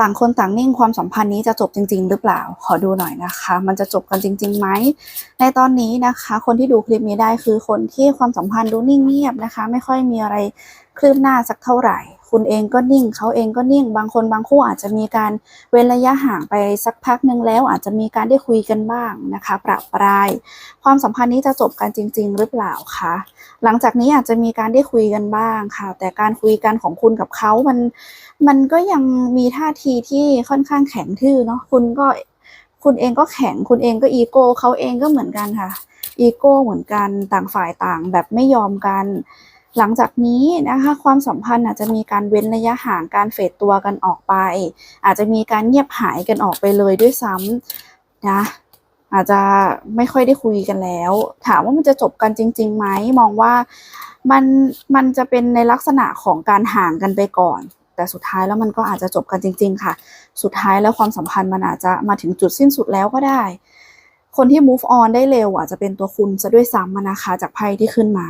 ต่างคนต่างนิ่งความสัมพันธ์นี้จะจบจริง ๆ หรือเปล่า ขอดูหน่อยนะคะ มันจะจบกันจริงๆไหมในตอนนี้นะคะ คนที่ดูคลิปนี้ได้คือคนที่ความสัมพันธ์ดูนิ่งเงียบนะคะ ไม่ค่อยมีอะไรคลืบหน้าสักเท่าไหร่ คุณเองก็นิ่งเขาเองก็นิ่ง บางคนบางคู่อาจจะมีการเว้นระยะห่างไปสักพักหนึ่งแล้ว อาจจะมีการได้คุยกันบ้างนะคะประปราย ความสัมพันธ์นี้จะจบกันจริง ๆ หรือเปล่าคะหลังจากนี้อาจจะมีการได้คุยกันบ้างค่ะ แต่การคุยกันของคุณกับเขามันมันก็ยังมีท่าทีที่ค่อนข้างแข็งทื่อเนาะคุณก็คุณเองก็แข็งคุณเองก็อีโก้เขาเองก็เหมือนกันค่ะอีโก้เหมือนกันต่างฝ่ายต่างแบบไม่ยอมกัน หลังจากนี้นะคะความสัมพันธ์อาจจะมีการเว้นระยะห่างการเฟดตัวกันออกไป อาจจะมีการเงียบหายกันออกไปเลยด้วยซ้ำนะอาจจะไม่ค่อยได้คุยกันแล้ว ถามว่ามันจะจบกันจริงๆไหมมองว่ามันมันจะเป็นในลักษณะของการห่างกันไปก่อน แต่สุดท้ายแล้วมันก็อาจจะจบกันจริง ๆ ค่ะ สุดท้ายแล้วความสัมพันธ์มันอาจจะมาถึงจุดสิ้นสุดแล้วก็ได้ คนที่ move on ได้เร็วอาจจะเป็นตัวคุณซะด้วยซ้ำนะคะจากไพ่ที่ขึ้นมา